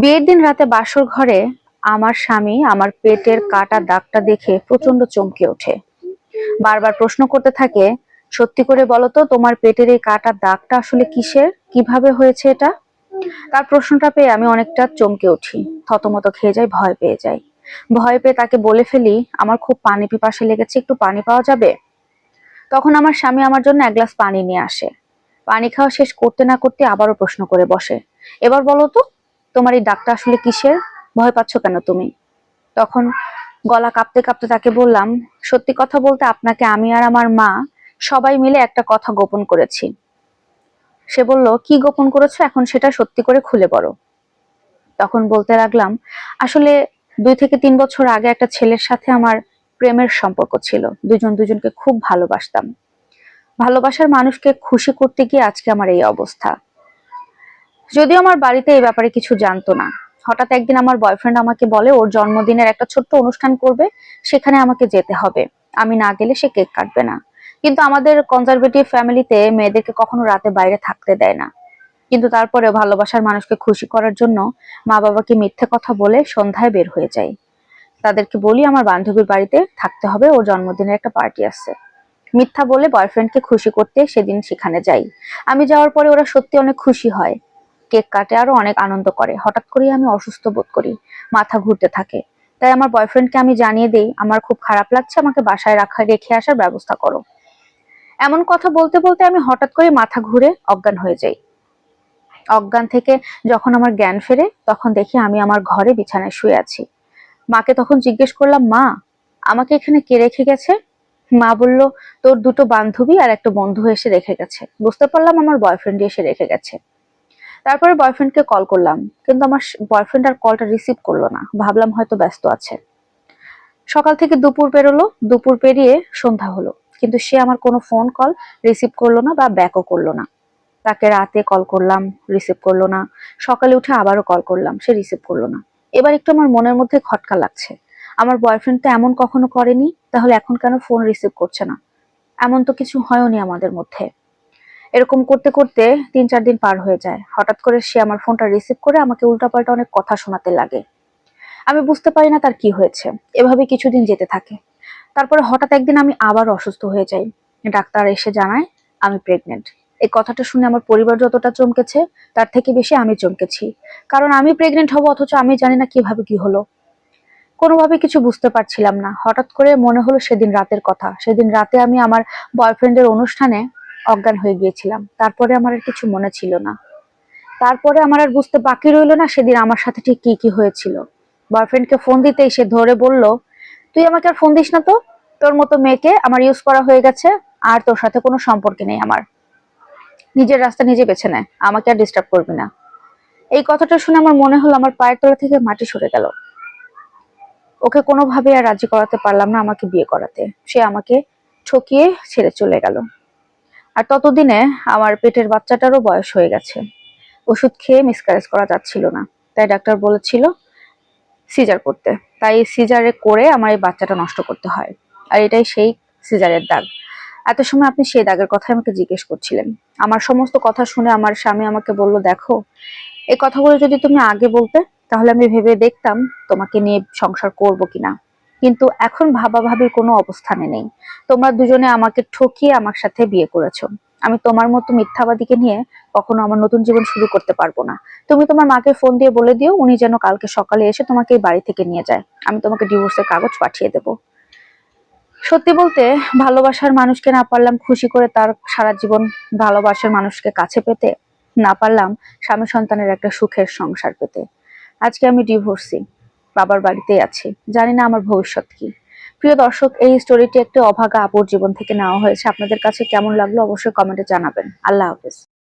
বিয়ের দিন রাতে বাসর ঘরে আমার স্বামী আমার পেটের কাটা দাগটা দেখে প্রচণ্ড চমকে ওঠে। বারবার প্রশ্ন করতে থাকে, সত্যি করে বলো তো, তোমার পেটের এই কাটা দাগটা আসলে কিসের? কীভাবে হয়েছে এটা? তার প্রশ্নটা পেয়ে আমি অনেকটা চমকে উঠি, থতমত খেয়ে যাই, ভয় পেয়ে যাই। ভয় পেয়ে তাকে বলে ফেলি, আমার খুব পানি পিপাসে লেগেছে, একটু পানি পাওয়া যাবে? তখন আমার স্বামী আমার জন্য এক গ্লাস পানি নিয়ে আসে। পানি খাওয়া শেষ করতে না করতে আবারও প্রশ্ন করে বসে, এবার বলো তো তোমার এই ডাকটা আসলে কিসের? ভয় পাচ্ছ কেন তুমি? তখন গলা কাঁপতে কাঁপতে তাকে বললাম, সত্যি কথা বলতে আপনাকে আমি আর আমার মা সবাই মিলে একটা কথা গোপন করেছি। সে বলল, কি গোপন করেছ? এখন সেটা সত্যি করে খুলে বলো। তখন বলতে লাগলাম, আসলে দুই থেকে তিন বছর আগে একটা ছেলের সাথে আমার প্রেমের সম্পর্ক ছিল। দুজন দুজনকে খুব ভালোবাসতাম। ভালোবাসার মানুষকে খুশি করতে গিয়ে আজকে আমার এই অবস্থা। যদিও আমার বাড়িতে এই ব্যাপারে কিছু জানতো না। হঠাৎ একদিন আমার বয়ফ্রেন্ড আমাকে বলে, ওর জন্মদিনের একটা ছোট্ট অনুষ্ঠান করবে, সেখানে আমাকে যেতে হবে। আমি না গেলে সে কেক কাটবে না। কিন্তু আমাদের কনজারভেটিভ ফ্যামিলিতে মেয়েদেরকে কখনো রাতে বাইরে থাকতে দেয় না। কিন্তু তারপরে ভালোবাসার মানুষকে খুশি করার জন্য মা বাবাকে মিথ্যে কথা বলে সন্ধ্যায় বের হয়ে যাই তাদেরকে বলি, আমার বান্ধবীর বাড়িতে থাকতে হবে, ওর জন্মদিনের একটা পার্টি আছে। মিথ্যা বলে বয়ফ্রেন্ডকে খুশি করতে সেদিন সেখানে যাই। আমি যাওয়ার পরে ওরা সত্যি অনেক খুশি হয়। কেক কাটে, আরও অনেক আনন্দ করে। হঠাৎ করেই আমি অসুস্থ বোধ করি, মাথা ঘুরতে থাকে। তাই আমার বয়ফ্রেন্ডকে আমি জানিয়ে দেই, আমার খুব খারাপ লাগছে, আমাকে বাসায় রাখা, রেখে আসার ব্যবস্থা করো। এমন কথা বলতে বলতে আমি হঠাৎ করে মাথা ঘুরে অজ্ঞান হয়ে যাই। অজ্ঞান থেকে যখন আমার জ্ঞান ফেরে, তখন দেখি আমি আমার ঘরে বিছানায় শুয়ে আছি। মাকে তখন জিজ্ঞেস করলাম, মা, আমাকে এখানে কে রেখে গেছে? মা বলল, তোর দুটো বান্ধবী আর একটা বন্ধু এসে রেখে গেছে। বুঝতে পারলাম আমার বয়ফ্রেন্ড এসে রেখে গেছে। তারপরে বয়ফ্রেন্ডকে কল করলাম, কিন্তু আমার বয়ফ্রেন্ড আর কলটা রিসিভ করল না। ভাবলাম হয়তো ব্যস্ত আছে। সকাল থেকে দুপুর পেরোলো দুপুর পেরিয়ে সন্ধ্যা হলো। কিন্তু সে আমার কোনো ফোন কল রিসিভ করল না বা ব্যাকও করল না। তাকে রাতে কল করলাম রিসিভ করল না। সকালে উঠে আবারও কল করলাম, সে রিসিভ করল না। এবার একটু আমার মনের মধ্যে খটকা লাগছে। আমার বয়ফ্রেন্ড তো এমন কখনো করেনি, তাহলে এখন কেন ফোন রিসিভ করছে না? এমন তো কিছু হয়নি আমাদের মধ্যে। এরকম করতে করতে তিন চার দিন পার হয়ে যায়। হঠাৎ করে সে আমার ফোনটা রিসিভ করে আমাকে উল্টাপাল্টা অনেক কথা শোনাতে লাগে। আমি বুঝতে পারি না তার কি হয়েছে। এভাবে কিছুদিন যেতে থাকে। তারপরে হঠাৎ একদিন আমি আবার অসুস্থ হয়ে যাই। ডাক্তার এসে জানায়, আমি প্রেগনেন্ট এই কথাটা শুনে আমার পরিবার যতটা চমকেছে, তার থেকে বেশি আমি চমকেছি। কারণ আমি প্রেগনেন্ট হব, অথচ আমি জানি না কীভাবে কি হলো। কোনোভাবে কিছু বুঝতে পারছিলাম না। হঠাৎ করে মনে হলো সেদিন রাতের কথা। সেদিন রাতে আমি আমার বয়ফ্রেন্ডের অনুষ্ঠানে অজ্ঞান হয়ে গিয়েছিলাম। তারপরে আমার আর কিছু মনে ছিল না। তারপরে আমার আর বুঝতে বাকি রইল না সেদিন আমার সাথে ঠিক কি কি হয়েছিল। বয়ফ্রেন্ডকে ফোন দিতেই সে ধরে বলল, তুই আমাকে আর ফোন দিস না তো? তোর মতো মেয়েকে আমার ইউজ করা হয়ে গেছে, আর তোর সাথে কোনো সম্পর্ক নেই আমার। নিজের রাস্তা নিজে বেছে নেয় আমাকে আর ডিস্টার্ব করবি না। এই কথাটা শুনে আমার মনে হলো আমার পায়ের তলা থেকে মাটি সরে গেল। ওকে কোনোভাবে আর রাজি করাতে পারলাম না আমাকে বিয়ে করাতে। সে আমাকে ঠকিয়ে ছেড়ে চলে গেল। আর ততদিনে আমার পেটের বাচ্চাটারও বয়স হয়ে গেছে। ওষুধ খেয়ে মিসক্যারেজ করা যাচ্ছিল না। তাই ডাক্তার বলেছিল সিজার করতে। তাই সিজারে করে আমার এই বাচ্চাটা নষ্ট করতে হয়। আর এটাই সেই সিজারের দাগ। এত সময় আপনি সেই দাগের কথা আমাকে জিজ্ঞেস করছিলেন। আমার সমস্ত কথা শুনে আমার স্বামী আমাকে বলল, দেখো, এই কথাগুলো যদি তুমি আগে বলতে, তাহলে আমি ভেবে দেখতাম তোমাকে নিয়ে সংসার করব কিনা। কিন্তু এখন ভাবা ভাবির কোনো অবস্থানে নেই। তোমরা দুজনে আমাকে ঠকিয়ে আমার সাথে বিয়ে করেছ। আমি তোমার মতো মিথ্যাবাদীকে নিয়ে কখনো আমার নতুন জীবন শুরু করতে পারব না। তুমি তোমার মাকে ফোন দিয়ে বলে দিও, উনি যেন কালকে সকালে এসে তোমাকে এই বাড়ি থেকে নিয়ে যায়। আমি তোমাকে ডিভোর্সের কাগজ পাঠিয়ে দেব। সত্যি বলতে, ভালোবাসার মানুষকে না পারলাম খুশি করে তার সারা জীবন ভালোবাসার মানুষকে কাছে পেতে, না পারলাম স্বামী সন্তানের একটা সুখের সংসার পেতে। আজকে আমি ডিভোর্সি বাবার বাড়িতেই আছে। জানি না আমার ভবিষ্যৎ কি। প্রিয় দর্শক, এই স্টোরিটি একটি অভাগা আপুর জীবন থেকে নেওয়া হয়েছে। আপনাদের কাছে কেমন লাগল অবশ্যই কমেন্টে জানাবেন। আল্লাহ হাফেজ।